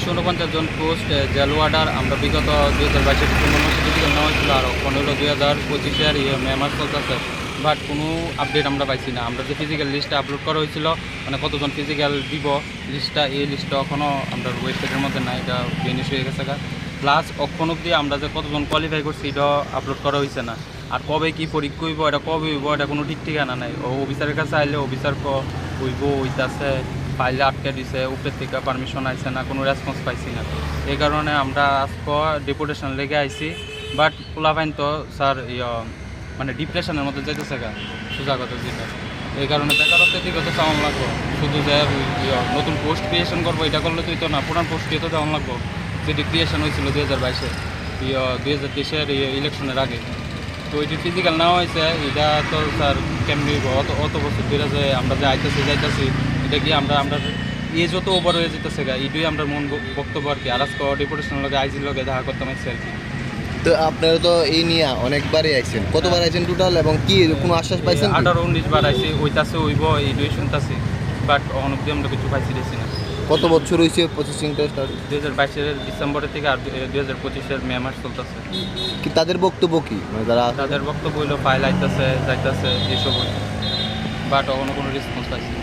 দুশো উনপঞ্চাশ জন post jail order. আমরা বিগত দুই হাজার বাইশের ডিসেম্বর মাসে নেওয়া হয়েছিল আর পনেরো দুই হাজার পঁচিশের ইয়ে মে মাস চলতেছে। বাট কোনো আপডেট আমরা পাইছি না। আমরা যে ফিজিক্যাল লিস্টটা আপলোড করা হয়েছিল মানে কতজন ফিজিক্যাল দিব লিস্টটা এই লিস্টটা এখনও আমরা ওয়েবসাইটের মধ্যে নাই, এটা ফিনিশ হয়ে গেছে প্লাস অক্ষণ অব্দি আমরা যে কতজন কোয়ালিফাই করছি এটাও আপলোড করা হয়েছে না। আর কবে কি পরীক্ষা হইব, এটা কবে হইব, এটা কোনো ঠিক ঠিকানা নাই। ও অফিসারের কাছে আইলে অফিসার কইব হইব হইতাছে পাইলে আটকে দিছে, উপরের থেকে পারমিশন আইছে না, কোনো রেসপন্স পাইছি না। এই কারণে আমরা আজকে ডেপুটেশন লেগে আইছি বাট পোলাপাইন তো স্যার মানে ডিপ্রেশনের মধ্যে যেতেছে গা সোজা কথা যেটা এই কারণে বেকারত্বের দিকে তো চাওয়ান লাগবো। শুধু যে নতুন পোস্ট ক্রিয়েশন করব, এটা করলে তুই তো না, পুরান পোস্ট দিয়ে তো দেওয়ান লাগবো। যেটি ক্রিয়েশন হয়েছিল দুই হাজার বাইশে ইয়ে দুই হাজার তেইশের ইলেকশনের আগে। তো এটি ফিজিক্যাল নেওয়া হয়েছে, এটা তো স্যার কেমনি? অত অত বছর ধরে যে আমরা যে আইতেছি, যাইতেছি এটা কি আমরা আমরা এ যত ওভার হয়ে যেতেছে গা এটাই আমরা মন বক্তব্য আর কি। আর আজকে ডেপুটেশনের লগে আইজির লগে দেখা করতাম আর কি। তো আপনারা তো এই নিয়ে অনেকবারই আইছেন। কতবার আইছেন টোটাল এবং কি কোনো আশ্বাস পাইছেন? আঠারো উনিশ বার আইসি ওইতাছে হইব এইটাই শুনতাছি। বাট অন অব্দি আমরা কিছু পাইছি দিছি না। কত বছর হয়েছে প্রসেসিংটা স্টার্ট দুই হাজার বাইশের ডিসেম্বরের থেকে আর দুই হাজার পঁচিশের মে মাস চলতেছে। কি তাদের বক্তব্য কি? মানে যারা তাদের বক্তব্য হইল ফাইল আইতেছে যাইতেছে এসব বাট অন্য কোনো রেসপন্স পাইছি না।